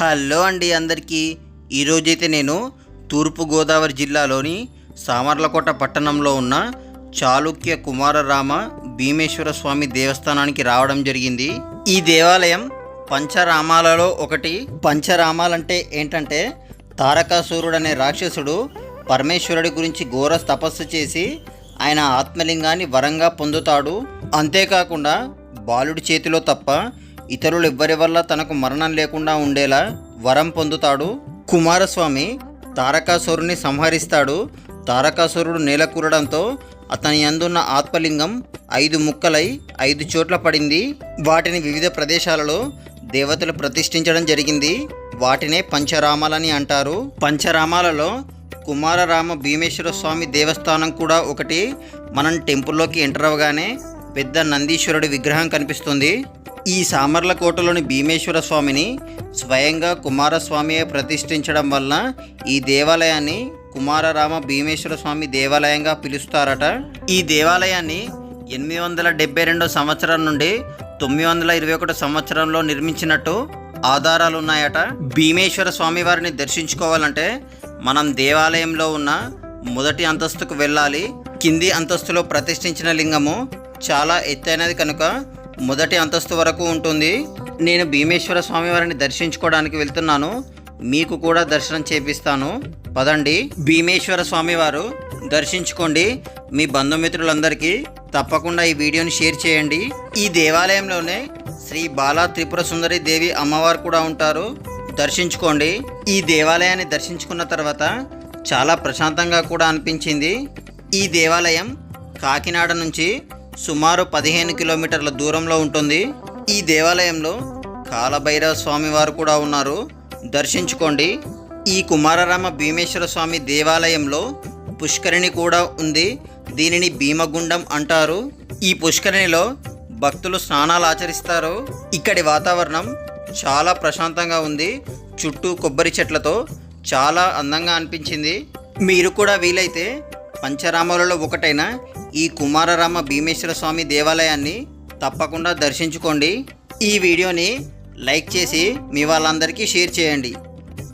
Hello అండి అందరికీ. ఈరోజైతే నేను తూర్పుగోదావరి జిల్లాలోని సామర్లకోట పట్టణంలో ఉన్న చాళుక్య కుమారరామ భీమేశ్వర స్వామి దేవస్థానానికి రావడం జరిగింది. ఈ దేవాలయం పంచరామాలలో ఒకటి. పంచరామాలంటే ఏంటంటే తారకాసురుడు అనే రాక్షసుడు పరమేశ్వరుడి గురించి ఘోర తపస్సు చేసి ఆయన ఆత్మలింగాన్ని వరంగా పొందుతాడు. అంతేకాకుండా బాలుడి చేతిలో తప్ప ఇతరులు ఎవ్వరి వల్ల తనకు మరణం లేకుండా ఉండేలా వరం పొందుతాడు. కుమారస్వామి తారకాసురుని సంహరిస్తాడు. తారకాసురుడు నేలకూరడంతో అతని అందున్న ఆత్మలింగం ఐదు ముక్కలై ఐదు చోట్ల పడింది. వాటిని వివిధ ప్రదేశాలలో దేవతలు ప్రతిష్ఠించడం జరిగింది. వాటినే పంచరామాలని అంటారు. పంచరామాలలో కుమారరామ భీమేశ్వర స్వామి దేవస్థానం కూడా ఒకటి. మనం టెంపుల్లోకి ఎంటర్ అవ్వగానే పెద్ద నందీశ్వరుడి విగ్రహం కనిపిస్తుంది. ఈ సామర్లకోటలోని భీమేశ్వర స్వామిని స్వయంగా కుమారస్వామియే ప్రతిష్ఠించడం వలన ఈ దేవాలయాన్ని కుమారరామ భీమేశ్వర స్వామి దేవాలయంగా పిలుస్తారట. ఈ దేవాలయాన్ని ఎనిమిది వందల డెబ్బై రెండో సంవత్సరం నుండి తొమ్మిది వందల ఇరవై ఒకటో సంవత్సరంలో నిర్మించినట్టు ఆధారాలు ఉన్నాయట. భీమేశ్వర స్వామి వారిని దర్శించుకోవాలంటే మనం దేవాలయంలో ఉన్న మొదటి అంతస్తుకు వెళ్ళాలి. కింది అంతస్తులో ప్రతిష్ఠించిన లింగము చాలా ఎత్తైనది కనుక మొదటి అంతస్తు వరకు ఉంటుంది. నేను భీమేశ్వర స్వామివారిని దర్శించుకోవడానికి వెళ్తున్నాను. మీకు కూడా దర్శనం చేపిస్తాను. పదండి. భీమేశ్వర స్వామివారు దర్శించుకోండి. మీ బంధుమిత్రులందరికీ తప్పకుండా ఈ వీడియోని షేర్ చేయండి. ఈ దేవాలయంలోనే శ్రీ బాలా త్రిపుర సుందరి దేవి అమ్మవారు కూడా ఉంటారు. దర్శించుకోండి. ఈ దేవాలయాన్ని దర్శించుకున్న తర్వాత చాలా ప్రశాంతంగా కూడా అనిపించింది. ఈ దేవాలయం కాకినాడ నుంచి సుమారు పదిహేను కిలోమీటర్ల దూరంలో ఉంటుంది. ఈ దేవాలయంలో కాలభైరవ స్వామి వారు కూడా ఉన్నారు. దర్శించుకోండి. ఈ కుమారరామ భీమేశ్వర స్వామి దేవాలయంలో పుష్కరిణి కూడా ఉంది. దీనిని భీమగుండం అంటారు. ఈ పుష్కరిణిలో భక్తులు స్నానాలు ఆచరిస్తారు. ఇక్కడి వాతావరణం చాలా ప్రశాంతంగా ఉంది. చుట్టూ కొబ్బరి చెట్లతో చాలా అందంగా అనిపించింది. మీరు కూడా వీలైతే పంచరామాలలో ఒకటైన ఈ కుమారరామ భీమేశ్వర స్వామి దేవాలయాన్ని తప్పకుండా దర్శించుకోండి. ఈ వీడియోని లైక్ చేసి మీ వాళ్ళందరికీ షేర్ చేయండి.